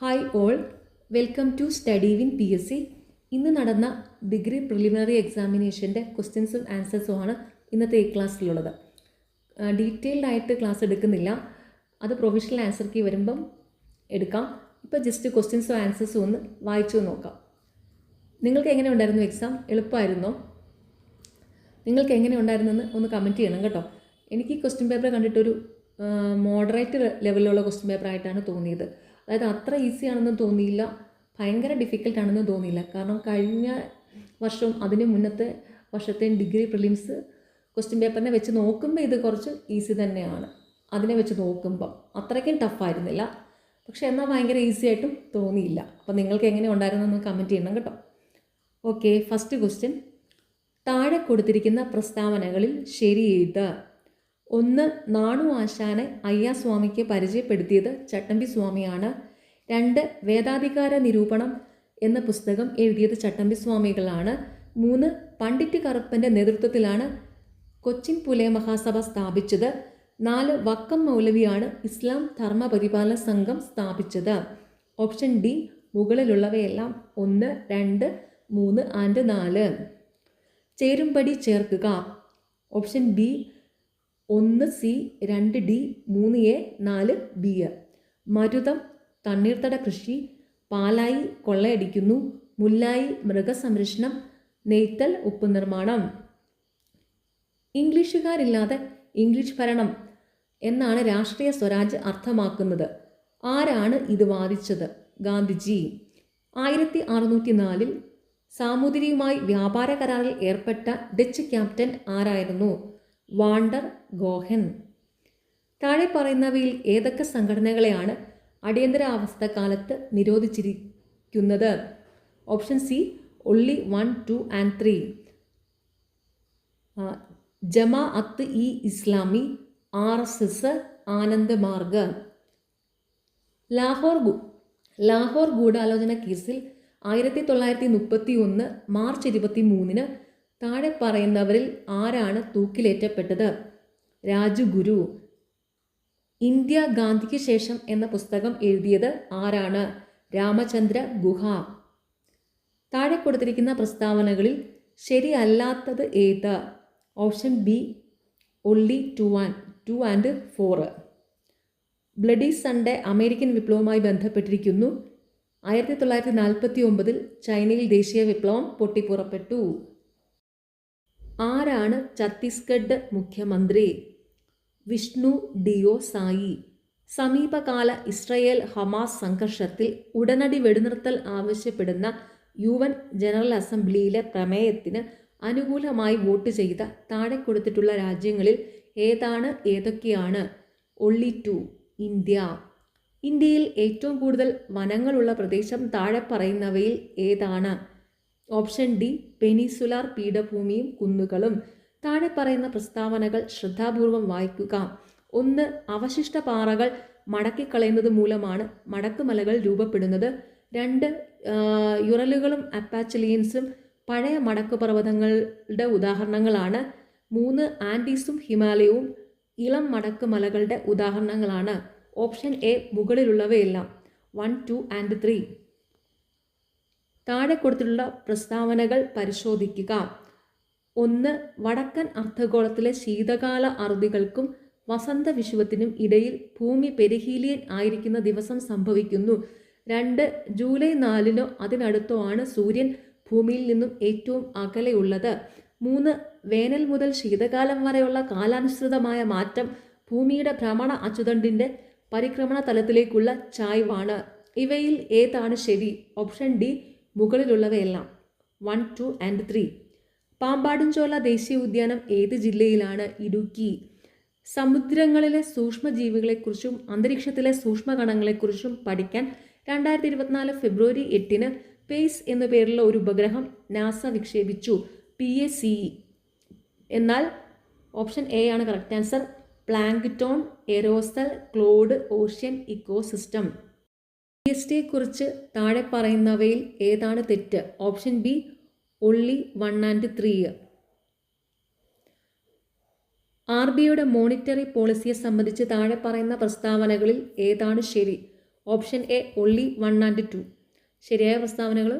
Hi all welcome to study win P S C ഇന്ന് നടന്ന degree preliminary എക്സാമിനേഷന്റെ ക്വസ്റ്റ്യൻസും ആൻസേഴ്സും ആണ് ഇന്നത്തെ ഈ ക്ലാസ്സിലുള്ളത്. ഡീറ്റെയിൽഡ് ആയിട്ട് ക്ലാസ് എടുക്കുന്നില്ല. അത് പ്രൊഫഷണൽ ആൻസർ കീ വരുമ്പം എടുക്കാം. ഇപ്പോൾ ജസ്റ്റ് ക്വസ്റ്റ്യൻസും ആൻസേഴ്സും ഒന്ന് വായിച്ചു നോക്കാം. നിങ്ങൾക്ക് എങ്ങനെ ഉണ്ടായിരുന്നു എക്സാം എളുപ്പമായിരുന്നോ? നിങ്ങൾക്ക് എങ്ങനെ ഉണ്ടായിരുന്നെന്ന് ഒന്ന് കമന്റ് ചെയ്യണം കേട്ടോ. എനിക്ക് ഈ ക്വസ്റ്റ്യൻ പേപ്പർ കണ്ടിട്ടൊരു മോഡറേറ്റ് ലെവലിലുള്ള ക്വസ്റ്റ്യൻ പേപ്പറായിട്ടാണ് തോന്നിയത്. അതായത് അത്ര ഈസി ആണെന്ന് തോന്നിയില്ല. ഭയങ്കര ഡിഫിക്കൽട്ട് ആണെന്ന് തോന്നിയില്ല. കാരണം കഴിഞ്ഞ വർഷവും അതിന് മുന്നത്തെ വർഷത്തെ ഡിഗ്രി പ്രിലിംസ് ക്വസ്റ്റ്യൻ പേപ്പറിനെ വെച്ച് നോക്കുമ്പോൾ ഇത് കുറച്ച് ഈസി തന്നെയാണ്. അതിനെ വെച്ച് നോക്കുമ്പം അത്രയ്ക്കും ടഫായിരുന്നില്ല പക്ഷേ എന്നാൽ ഭയങ്കര ഈസി ആയിട്ടും തോന്നിയില്ല. അപ്പോൾ നിങ്ങൾക്ക് എങ്ങനെ ഉണ്ടായിരുന്നു എന്ന് കമന്റ് ചെയ്യണം കേട്ടോ. ഓക്കെ ഫസ്റ്റ് ക്വസ്റ്റ്യൻ താഴെ കൊടുത്തിരിക്കുന്ന പ്രസ്താവനകളിൽ ശരി എഴുതുക. ഒന്ന് നാണു ആശാനെ അയ്യാസ്വാമിക്ക് പരിചയപ്പെടുത്തിയത് ചട്ടമ്പി സ്വാമിയാണ്. രണ്ട് വേദാധികാര നിരൂപണം എന്ന പുസ്തകം എഴുതിയത് ചട്ടമ്പി സ്വാമികളാണ്. മൂന്ന് പണ്ഡിറ്റ് കറുപ്പന്റെ നേതൃത്വത്തിലാണ് കൊച്ചിൻ പുലയ മഹാസഭ സ്ഥാപിച്ചത്. നാല് വക്കം മൗലവിയാണ് ഇസ്ലാം ധർമ്മ പരിപാലന സംഘം സ്ഥാപിച്ചത്. ഓപ്ഷൻ ഡി മുകളിലുള്ളവയെല്ലാം ഒന്ന് രണ്ട് മൂന്ന് ആൻഡ് നാല്. ചേരുംപടി ചേർക്കുക. ഓപ്ഷൻ ബി ഒന്ന് സി രണ്ട് ഡി മൂന്ന് എ നാല് ബി മരുതം തണ്ണീർത്തട കൃഷി പാലായി കൊള്ളയടിക്കുന്നു മുല്ലായി മൃഗസംരക്ഷണം നെയ്ത്തൽ ഉപ്പ് നിർമ്മാണം. ഇംഗ്ലീഷുകാരില്ലാതെ ഇംഗ്ലീഷ് ഭരണം എന്നാണ് രാഷ്ട്രീയ സ്വരാജ് അർത്ഥമാക്കുന്നത്. ആരാണ് ഇത് വാദിച്ചത്? ഗാന്ധിജി. ആയിരത്തി അറുന്നൂറ്റി നാലിൽ സാമൂതിരിയുമായി വ്യാപാര കരാറിൽ ഏർപ്പെട്ട ഡച്ച് ക്യാപ്റ്റൻ ആരായിരുന്നു? വാണ്ടർ ഗോഹൻ. താഴെ പറയുന്നവയിൽ ഏതൊക്കെ സംഘടനകളെയാണ് അടിയന്തരാവസ്ഥ കാലത്ത് നിരോധിച്ചിരിക്കുന്നത്? Option C only one two and three Jamaat e Islami R S S Anand Marg. Lahore Lahore ഗൂഢാലോചന കേസിൽ ആയിരത്തി തൊള്ളായിരത്തി മുപ്പത്തി ഒന്ന് മാർച്ച് ഇരുപത്തി മൂന്നിന് താഴെ പറയുന്നവരിൽ ആരാണ് തൂക്കിലേറ്റപ്പെട്ടത്? രാജുഗുരു ഇന്ത്യ ഗാന്ധിക്ക് ശേഷം എന്ന പുസ്തകം എഴുതിയത് ആരാണ്? രാമചന്ദ്ര ഗുഹ. താഴെ കൊടുത്തിരിക്കുന്ന പ്രസ്താവനകളിൽ ശരിയല്ലാത്തത് ഏത്? Option B only two and two and four bloody Sunday American വിപ്ലവവുമായി ബന്ധപ്പെട്ടിരിക്കുന്നു. ആയിരത്തി തൊള്ളായിരത്തി നാൽപ്പത്തി ഒമ്പതിൽ ചൈനയിൽ ദേശീയ വിപ്ലവം പൊട്ടിപ്പുറപ്പെട്ടു. ആരാണ് ഛത്തീസ്ഗഡ് മുഖ്യമന്ത്രി? വിഷ്ണു ഡിയോ സായി. സമീപകാല ഇസ്രയേൽ ഹമാസ് സംഘർഷത്തിൽ ഉടനടി വെടിനിർത്തൽ ആവശ്യപ്പെടുന്ന യു എൻ ജനറൽ അസംബ്ലിയിലെ പ്രമേയത്തിന് അനുകൂലമായി വോട്ട് ചെയ്ത താഴെ കൊടുത്തിട്ടുള്ള രാജ്യങ്ങളിൽ ഏതാണ് ഏതൊക്കെയാണ്? Only two India. ഇന്ത്യയിൽ ഏറ്റവും കൂടുതൽ വനങ്ങളുള്ള പ്രദേശം താഴെ പറയുന്നവയിൽ ഏതാണ്? ഓപ്ഷൻ ഡി പെനിസുലാർ പീഠഭൂമിയും കുന്നുകളും. താഴെ പറയുന്ന പ്രസ്താവനകൾ ശ്രദ്ധാപൂർവം വായിക്കുക. ഒന്ന് അവശിഷ്ട പാറകൾ മടക്കിക്കളയുന്നത് മൂലമാണ് മടക്കുമലകൾ രൂപപ്പെടുന്നത്. രണ്ട് യുറലുകളും അപ്പാച്ചലിയൻസും പഴയ മടക്കുപർവതങ്ങളുടെ ഉദാഹരണങ്ങളാണ്. മൂന്ന് ആൻഡീസും ഹിമാലയവും ഇളം മടക്കുമലകളുടെ ഉദാഹരണങ്ങളാണ്. Option A മുകളിലുള്ളവയെല്ലാം. One two and three. താഴെ കൊടുത്തിട്ടുള്ള പ്രസ്താവനകൾ പരിശോധിക്കുക. ഒന്ന് വടക്കൻ അർദ്ധഗോളത്തിലെ ശീതകാല അറുതികൾക്കും വസന്ത വിഷുവത്തിനും ഇടയിൽ ഭൂമി പെരിഹീലിയൻ ആയിരിക്കുന്ന ദിവസം സംഭവിക്കുന്നു. രണ്ട് ജൂലൈ നാലിനോ അതിനടുത്തോ ആണ് സൂര്യൻ ഭൂമിയിൽ നിന്നും ഏറ്റവും അകലെയുള്ളത്. മൂന്ന് വേനൽ മുതൽ ശീതകാലം വരെയുള്ള കാലാനുസൃതമായ മാറ്റം ഭൂമിയുടെ ഭ്രമണ അച്ചുതണ്ടിന്റെ പരിക്രമണ തലത്തിലേക്കുള്ള ചായ്വാണ്. ഇവയിൽ ഏതാണ് ശരി? Option D മുകളിലുള്ളവയെല്ലാം one two and three Pampadumshola ദേശീയ ഉദ്യാനം ഏത് ജില്ലയിലാണ്? ഇടുക്കി. സമുദ്രങ്ങളിലെ സൂക്ഷ്മജീവികളെക്കുറിച്ചും അന്തരീക്ഷത്തിലെ സൂക്ഷ്മകണങ്ങളെക്കുറിച്ചും പഠിക്കാൻ രണ്ടായിരത്തി ഇരുപത്തിനാല് ഫെബ്രുവരി എട്ടിന് പേസ് എന്ന പേരുള്ള ഒരു ഉപഗ്രഹം നാസ വിക്ഷേപിച്ചു പി എ സി എന്നാൽ ഓപ്ഷൻ എ ആണ് correct answer. Plankton aerosol cloud ocean ecosystem. G S ടിയെക്കുറിച്ച് താഴെ പറയുന്നവയിൽ ഏതാണ് തെറ്റ്? Option B only one and three R ബിയുടെ മോണിറ്ററി പോളിസിയെ സംബന്ധിച്ച് താഴെ പറയുന്ന പ്രസ്താവനകളിൽ ഏതാണ് ശരി? Option A only one and two ശരിയായ പ്രസ്താവനകൾ?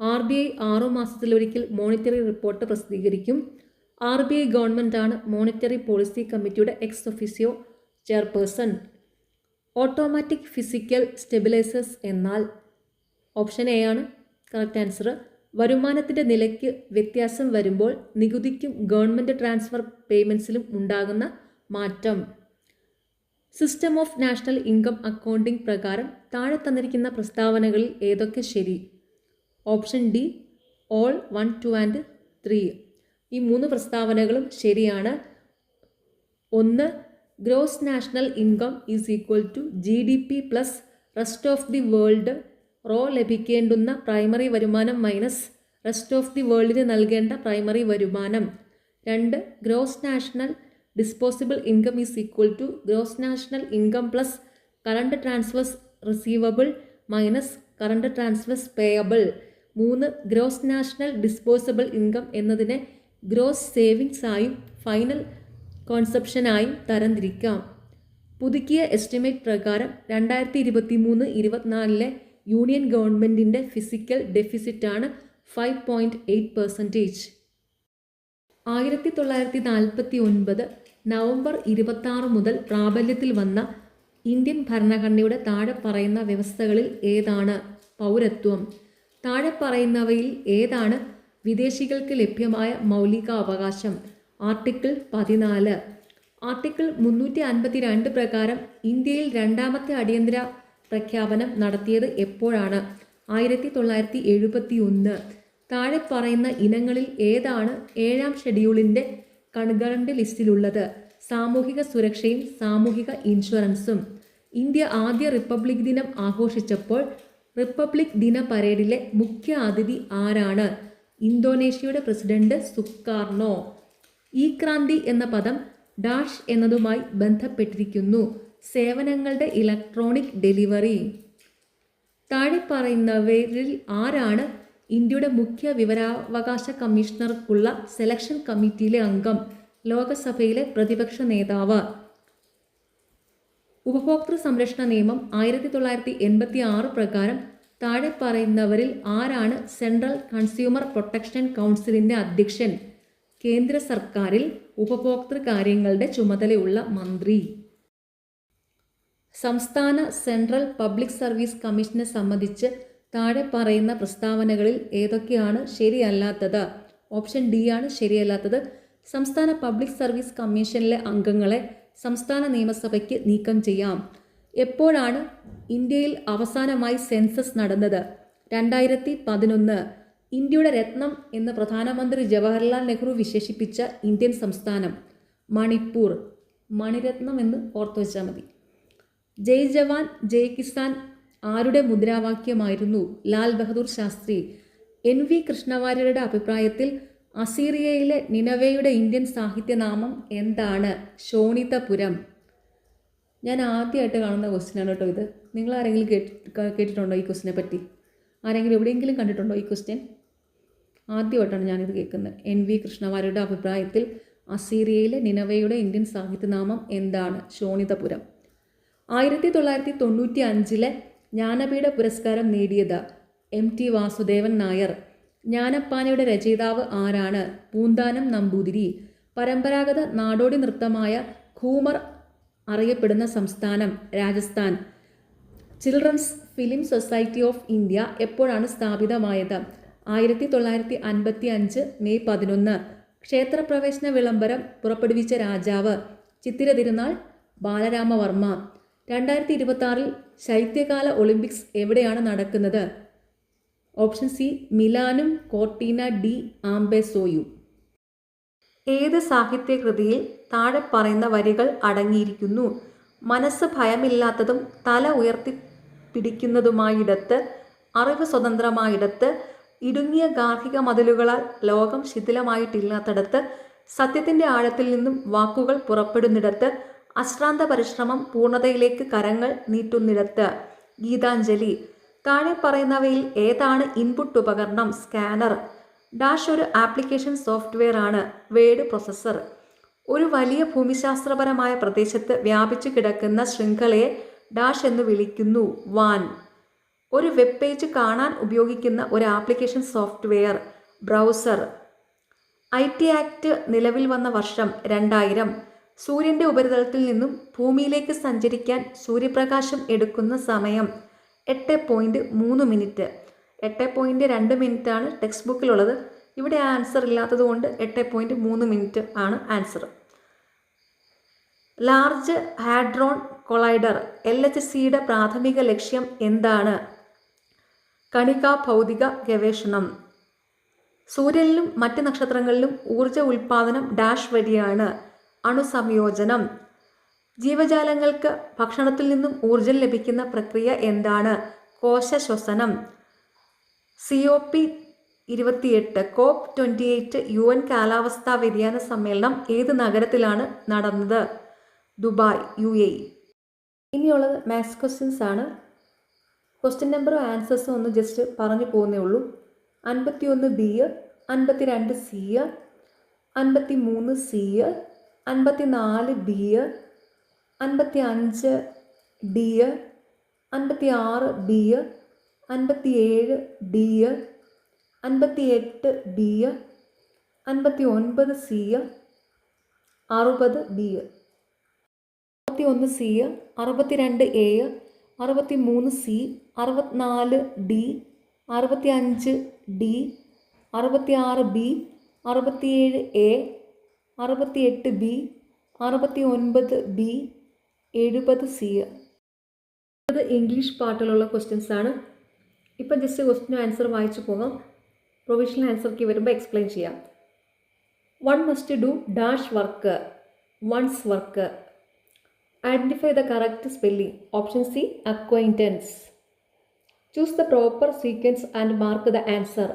ആർ ബി ഐ ആറു മാസത്തിലൊരിക്കൽ മോണിറ്ററി റിപ്പോർട്ട് പ്രസിദ്ധീകരിക്കും. ആർ ബി ഐ ഗവൺമെന്റാണ് മോണിറ്ററി പോളിസി കമ്മിറ്റിയുടെ ex officio chairperson automatic fiscal stabilisers എന്നാൽ ഓപ്ഷൻ എ ആണ്. കറക്റ്റ് ആൻസർ വരുമാനത്തിന്റെ നിലയ്ക്ക് വ്യത്യാസം വരുമ്പോൾ നികുതിക്കും ഗവൺമെന്റ് ട്രാൻസ്ഫർ പേയ്മെന്റ്സിലും ഉണ്ടാകുന്ന മാറ്റം. System of national income accounting പ്രകാരം താഴെ തന്നിരിക്കുന്ന പ്രസ്താവനകളിൽ ഏതൊക്കെ ശരി? Option D all one two and three ഈ മൂന്ന് പ്രസ്താവനകളും ശരിയാണ്. ഒന്ന് gross national income is equal to G D P plus rest of the world raw ലഭിക്കേണ്ടുന്ന പ്രൈമറി വരുമാനം മൈനസ് റെസ്റ്റ് ഓഫ് ദി വേൾഡിന് നൽകേണ്ട പ്രൈമറി വരുമാനം. രണ്ട് gross national disposable income is equal to gross national income plus current transfers receivable minus current transfers payable മൂന്ന് gross national disposable income എന്നതിനെ gross savings ആയും final കോൺസെപ്ഷനായും തരംതിരിക്കാം. പുതുക്കിയ എസ്റ്റിമേറ്റ് പ്രകാരം രണ്ടായിരത്തി ഇരുപത്തി മൂന്ന് ഇരുപത്തിനാലിലെ യൂണിയൻ ഗവൺമെന്റിന്റെ ഫിസിക്കൽ ഡെഫിസിറ്റാണ് ഫൈവ് പോയിന്റ് എയ്റ്റ് പെർസെന്റേജ് ആയിരത്തി തൊള്ളായിരത്തി നാൽപ്പത്തി ഒൻപത് നവംബർ ഇരുപത്തി മുതൽ പ്രാബല്യത്തിൽ വന്ന ഇന്ത്യൻ ഭരണഘടനയുടെ താഴെ പറയുന്ന വ്യവസ്ഥകളിൽ ഏതാണ് പൗരത്വം? താഴെ പറയുന്നവയിൽ ഏതാണ് വിദേശികൾക്ക് ലഭ്യമായ മൗലിക അവകാശം ആർട്ടിക്കിൾ പതിനാല്. ആർട്ടിക്കിൾ മുന്നൂറ്റി അൻപത്തി രണ്ട് പ്രകാരം ഇന്ത്യയിൽ രണ്ടാമത്തെ അടിയന്തര പ്രഖ്യാപനം നടത്തിയത് എപ്പോഴാണ്? ആയിരത്തി തൊള്ളായിരത്തി എഴുപത്തി ഒന്ന് താഴെ പറയുന്ന ഇനങ്ങളിൽ ഏതാണ് ഏഴാം ഷെഡ്യൂളിന്റെ കൺകറന്റ് ലിസ്റ്റിലുള്ളത്? സാമൂഹിക സുരക്ഷയും സാമൂഹിക ഇൻഷുറൻസും. ഇന്ത്യ ആദ്യ റിപ്പബ്ലിക് ദിനം ആഘോഷിച്ചപ്പോൾ റിപ്പബ്ലിക് ദിന പരേഡിലെ മുഖ്യ അതിഥി ആരാണ്? ഇന്തോനേഷ്യയുടെ പ്രസിഡന്റ് സുക്കാർണോ. ഈ ക്രാന്തി എന്ന പദം ഡാഷ് എന്നതുമായി ബന്ധപ്പെട്ടിരിക്കുന്നു. സേവനങ്ങളുടെ ഇലക്ട്രോണിക് ഡെലിവറി. താഴെ പറയുന്നവരിൽ ആരാണ് ഇന്ത്യയുടെ മുഖ്യ വിവരാവകാശ കമ്മീഷണർക്കുള്ള സെലക്ഷൻ കമ്മിറ്റിയിലെ അംഗം? ലോകസഭയിലെ പ്രതിപക്ഷ നേതാവ്. ഉപഭോക്തൃ സംരക്ഷണ നിയമം ആയിരത്തി തൊള്ളായിരത്തി എൺപത്തി ആറ് പ്രകാരം താഴെ പറയുന്നവരിൽ ആരാണ് സെൻട്രൽ കൺസ്യൂമർ പ്രൊട്ടക്ഷൻ കൗൺസിലിന്റെ അധ്യക്ഷൻ? കേന്ദ്ര സർക്കാരിൽ ഉപഭോക്തൃ കാര്യങ്ങളുടെ ചുമതലയുള്ള മന്ത്രി. സംസ്ഥാന സെൻട്രൽ പബ്ലിക് സർവീസ് കമ്മീഷനെ സംബന്ധിച്ച് താഴെ പറയുന്ന പ്രസ്താവനകളിൽ ഏതൊക്കെയാണ് ശരിയല്ലാത്തത്? ഓപ്ഷൻ ഡി ആണ് ശരിയല്ലാത്തത്. സംസ്ഥാന പബ്ലിക് സർവീസ് കമ്മീഷനിലെ അംഗങ്ങളെ സംസ്ഥാന നിയമസഭയ്ക്ക് നീക്കം ചെയ്യാം. എപ്പോഴാണ് ഇന്ത്യയിൽ അവസാനമായി സെൻസസ് നടന്നത്? രണ്ടായിരത്തി പതിനൊന്ന് ഇന്ത്യയുടെ രത്നം എന്ന് പ്രധാനമന്ത്രി ജവഹർലാൽ നെഹ്റു വിശേഷിപ്പിച്ച ഇന്ത്യൻ സംസ്ഥാനം മണിപ്പൂർ. മണിരത്നം എന്ന് ഓർത്തു വെച്ചാൽ മതി. ജയ് ജവാൻ ജയ് കിസാൻ ആരുടെ മുദ്രാവാക്യമായിരുന്നു ലാൽ ബഹദൂർ ശാസ്ത്രി? എൻ വി കൃഷ്ണവാര്യരുടെ അഭിപ്രായത്തിൽ അസീറിയയിലെ നിനവയുടെ ഇന്ത്യൻ സാഹിത്യനാമം എന്താണ്? ശോണിതപുരം. ഞാൻ ആദ്യമായിട്ട് കാണുന്ന ക്വസ്റ്റ്യനാണ് കേട്ടോ ഇത്. നിങ്ങൾ ആരെങ്കിലും കേട്ട് കേട്ടിട്ടുണ്ടോ ഈ ക്വസ്റ്റിനെ പറ്റി? ആരെങ്കിലും എവിടെയെങ്കിലും കണ്ടിട്ടുണ്ടോ ഈ ക്വസ്റ്റ്യൻ ആദ്യമായിട്ടാണ് ഞാനിത് കേൾക്കുന്നത്. എൻ വി കൃഷ്ണവാര്യരുടെ അഭിപ്രായത്തിൽ അസീറിയയിലെ നിനവയുടെ ഇന്ത്യൻ സാഹിത്യനാമം എന്താണ്? ശോണിതപുരം. ആയിരത്തി തൊള്ളായിരത്തി തൊണ്ണൂറ്റി അഞ്ചിലെ ജ്ഞാനപീഠ പുരസ്കാരം നേടിയത് എം ടി വാസുദേവൻ നായർ. ജ്ഞാനപ്പാനയുടെ രചയിതാവ് ആരാണ്? പൂന്താനം നമ്പൂതിരി. പരമ്പരാഗത നാടോടി നൃത്തമായ ഖൂമർ അറിയപ്പെടുന്ന സംസ്ഥാനം Rajasthan. Children's film society of India എപ്പോഴാണ് സ്ഥാപിതമായത്? ആയിരത്തി തൊള്ളായിരത്തി അൻപത്തി അഞ്ച് മെയ് പതിനൊന്ന്. ക്ഷേത്രപ്രവേശന വിളംബരം പുറപ്പെടുവിച്ച രാജാവ് ചിത്തിര തിരുനാൾ ബാലരാമവർമ്മ. രണ്ടായിരത്തി ഇരുപത്തി ശൈത്യകാല ഒളിമ്പിക്സ് എവിടെയാണ് നടക്കുന്നത്? ഓപ്ഷൻ സി മിലാനും കോർട്ടീന ഡി ആംബെസോയു. ഏത് സാഹിത്യകൃതിയിൽ താഴെ പറയുന്ന വരികൾ അടങ്ങിയിരിക്കുന്നു? മനസ്സ് ഭയമില്ലാത്തതും തല ഉയർത്തി പിടിക്കുന്നതുമായിടത്ത് അറിവ് സ്വതന്ത്രമായിടത്ത് ഇടുങ്ങിയ ഗാർഹിക മതിലുകളാൽ ലോകം ശിഥിലമായിട്ടില്ലാത്തടത്ത് സത്യത്തിന്റെ ആഴത്തിൽ നിന്നും വാക്കുകൾ പുറപ്പെടുന്നിടത്ത് അശ്രാന്ത പരിശ്രമം പൂർണതയിലേക്ക് കരങ്ങൾ നീട്ടുന്നിടത്ത്. ഗീതാഞ്ജലി. താഴെ പറയുന്നവയിൽ ഏതാണ് ഇൻപുട്ട് ഉപകരണം? സ്കാനർ ഡാഷ് ഒരു ആപ്ലിക്കേഷൻ സോഫ്റ്റ്വെയർ ആണ്. വേഡ് പ്രൊസസ്സർ ഒരു വലിയ ഭൂമിശാസ്ത്രപരമായ പ്രദേശത്ത് വ്യാപിച്ചു കിടക്കുന്ന ശൃംഖലയെ ഡാഷ് എന്ന് വിളിക്കുന്നു. വാൻ ഒരു വെബ് പേജ് കാണാൻ ഉപയോഗിക്കുന്ന ഒരു application software browser I T act നിലവിൽ വന്ന വർഷം രണ്ടായിരം. സൂര്യന്റെ ഉപരിതലത്തിൽ നിന്നും ഭൂമിയിലേക്ക് സഞ്ചരിക്കാൻ സൂര്യപ്രകാശം എടുക്കുന്ന സമയം എട്ട് പോയിന്റ് മൂന്ന് മിനിറ്റ് എട്ട് പോയിന്റ് രണ്ട് മിനിറ്റാണ് ടെക്സ്റ്റ് ബുക്കിലുള്ളത് ഇവിടെ ആൻസർ ഇല്ലാത്തത് കൊണ്ട് എട്ട് പോയിന്റ് മൂന്ന് മിനിറ്റ് ആണ് answer large hadron collider L H സിയുടെ പ്രാഥമിക ലക്ഷ്യം എന്താണ്? കണികാ ഭൗതിക ഗവേഷണം. സൂര്യനിലും മറ്റ് നക്ഷത്രങ്ങളിലും ഊർജ ഉൽപാദനം ഡാഷ് വഴിയാണ് അണുസംയോജനം. ജീവജാലങ്ങൾക്ക് ഭക്ഷണത്തിൽ നിന്നും ഊർജം ലഭിക്കുന്ന പ്രക്രിയ എന്താണ്? കോശശ്വസനം. സി ഒ പി ഇരുപത്തിയെട്ട് COP twenty eight U N കാലാവസ്ഥാ വ്യതിയാന സമ്മേളനം ഏത് നഗരത്തിലാണ് നടന്നത്? Dubai U A. ഇനിയുള്ളത് മാത്സ് ക്വസ്റ്റ്യൻസ് ആണ്. ക്വസ്റ്റ്യൻ നമ്പറും ആൻസേഴ്സും ഒന്ന് ജസ്റ്റ് പറഞ്ഞു പോകുന്നേ ഉള്ളൂ. അൻപത്തി ഒന്ന് ബി അൻപത്തി രണ്ട് സി അൻപത്തി മൂന്ന് സി അൻപത്തി നാല് ബി അൻപത്തി അഞ്ച് ഡി അൻപത്തി ആറ് ബി അൻപത്തി ഏഴ് ഡി അൻപത്തി എട്ട് ബി അൻപത്തി ഒൻപത് സി അറുപത് ബി അറുപത്തി ഒന്ന് സി അറുപത്തിരണ്ട് എ അറുപത്തി മൂന്ന് സി അറുപത്തിനാല് ഡി അറുപത്തി അഞ്ച് ഡി അറുപത്തി ആറ് ബി അറുപത്തിയേഴ് എ അറുപത്തി എട്ട് ബി അറുപത്തി ഒൻപത് ബി എഴുപത് സി. അത് ഇംഗ്ലീഷ് പാട്ടിലുള്ള ക്വസ്റ്റ്യൻസ് ആണ്. ഇപ്പം ജസ്റ്റ് ക്വസ്റ്റിനും ആൻസർ വായിച്ചു പോകാം പ്രൊവിഷണൽ ആൻസർക്ക് വരുമ്പോൾ എക്സ്പ്ലെയിൻ ചെയ്യാം. One must do dash work once work Identify the correct spelling. Option C acquaintance. Choose the proper sequence and mark the answer.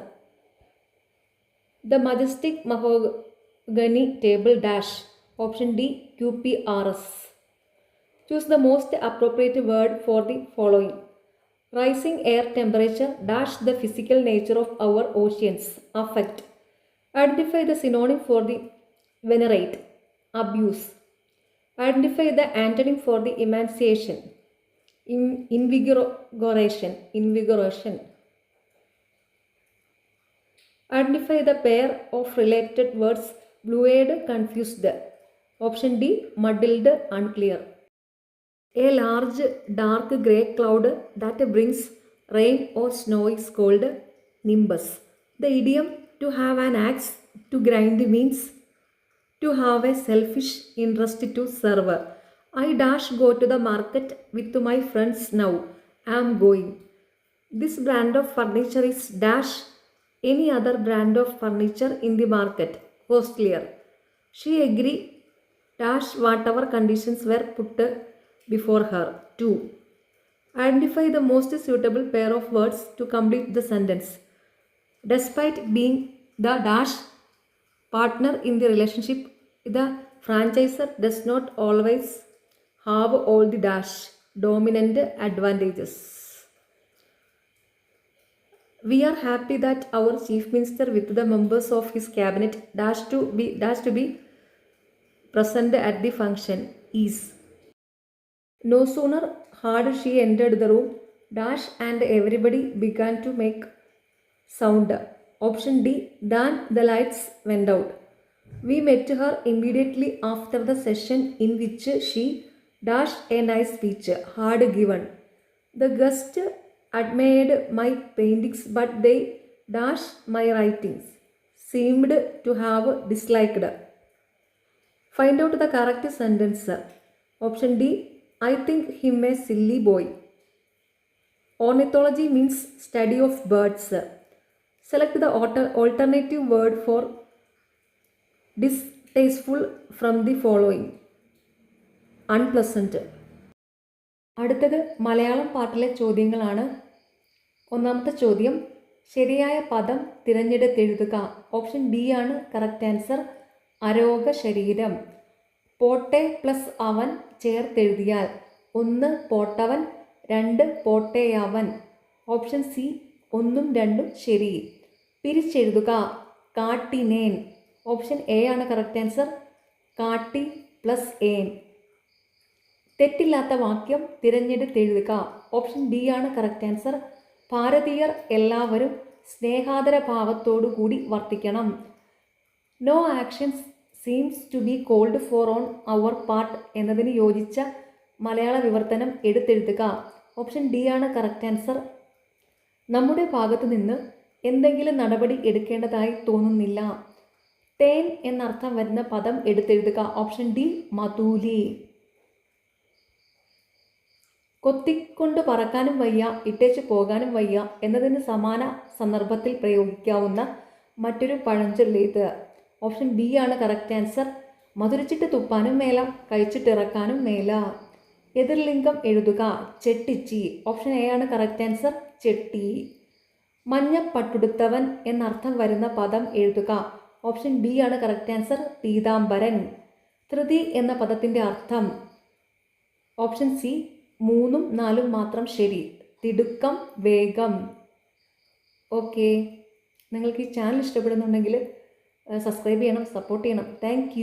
The majestic mahogany table dash. Option D QPRS. Choose the most appropriate word for the following. Rising air temperature dash the physical nature of our oceans. Affect. Identify the synonym for the venerate, abuse, Identify the antonym for the emanciation, in, invigoration, invigoration. Identify the pair of related words blue-eyed, confused. Option D, muddled, unclear. A large dark grey cloud that brings rain or snow is called nimbus. The idiom to have an axe to grind means to have a selfish interest to serve. I dash go to the market with my friends now. I am going. This brand of furniture is dash any other brand of furniture in the market. Costlier. She agree dash whatever conditions were put before her. 2. Identify the most suitable pair of words to complete the sentence. Despite being the dash partner in the relationship, the franchisor does not always have all the dash dominant advantages. We are happy that our chief minister with the members of his cabinet dash to be dash to be present at the function is no sooner had she entered the room, Dash and everybody began to make sound. Option D, then the lights went out. We met her immediately after the session in which she Dash a nice speech had given. The guest admired my paintings, but they Dash my writings seemed to have disliked. Find out the correct sentence. Option D, I think him a silly boy. Ornithology means study of birds. Select the alter- alternative word for distasteful from the following unpleasant അടുത്തത് മലയാളം പാട്ടിലെ ചോദ്യങ്ങളാണ്. ഒന്നാമത്തെ ചോദ്യം ശരിയായ പദം തിരഞ്ഞെടുത്തെഴുതുക. Option B ആണ് correct answer അരോഗ ശരീരം. പോട്ടെ പ്ലസ് അവൻ ചേർത്തെഴുതിയാൽ. ഒന്ന് പോട്ടവൻ രണ്ട് പോട്ടേയവൻ. ഓപ്ഷൻ സി ഒന്നും രണ്ടും ശരി. പിരിച്ചെഴുതുക. കാട്ടിനേൻ. ഓപ്ഷൻ എ ആണ് കറക്റ്റ് ആൻസർ കാട്ടി പ്ലസ് ഏൻ തെറ്റില്ലാത്ത വാക്യം തിരഞ്ഞെടുത്തെഴുതുക ഓപ്ഷൻ ബി ആണ് കറക്റ്റ് ആൻസർ ഭാരതീയർ എല്ലാവരും സ്നേഹാദര ഭാവത്തോടു കൂടി വർത്തിക്കണം. No actions seems to be called for on our part എന്നതിന് യോജിച്ച മലയാള വിവർത്തനം എടുത്തെഴുതുക. ഓപ്ഷൻ ഡി ആണ് കറക്റ്റ് ആൻസർ നമ്മുടെ ഭാഗത്തു നിന്ന് എന്തെങ്കിലും നടപടി എടുക്കേണ്ടതായി തോന്നുന്നില്ല. തേൻ എന്നർത്ഥം വരുന്ന പദം എടുത്തെഴുതുക. ഓപ്ഷൻ ഡി മതൂലി കൊത്തിക്കൊണ്ട് പറക്കാനും വയ്യ ഇട്ടേച്ച് പോകാനും വയ്യ എന്നതിന് സമാന സന്ദർഭത്തിൽ പ്രയോഗിക്കാവുന്ന മറ്റൊരു പഴഞ്ചൊല്ലേത് ഓപ്ഷൻ ബി ആണ് കറക്റ്റ് ആൻസർ മധുരിച്ചിട്ട് തുപ്പാനും മേല കഴിച്ചിട്ടിറക്കാനും മേല. എതിർലിംഗം എഴുതുക ചെട്ടിച്ചി. ഓപ്ഷൻ എ ആണ് കറക്റ്റ് ആൻസർ ചെട്ടി. മഞ്ഞ പട്ടുടുത്തവൻ എന്നർത്ഥം വരുന്ന പദം എഴുതുക. ഓപ്ഷൻ ബി ആണ് കറക്റ്റ് ആൻസർ പീതാംബരൻ. ധൃതി എന്ന പദത്തിന്റെ അർത്ഥം ഓപ്ഷൻ സി മൂന്നും നാലും മാത്രം ശരി. തിടുക്കം വേഗം. ഓക്കെ. നിങ്ങൾക്ക് ഈ ചാനൽ ഇഷ്ടപ്പെടുന്നുണ്ടെങ്കിൽ സബ്സ്ക്രൈബ് ചെയ്യണം സപ്പോർട്ട് ചെയ്യണം. താങ്ക്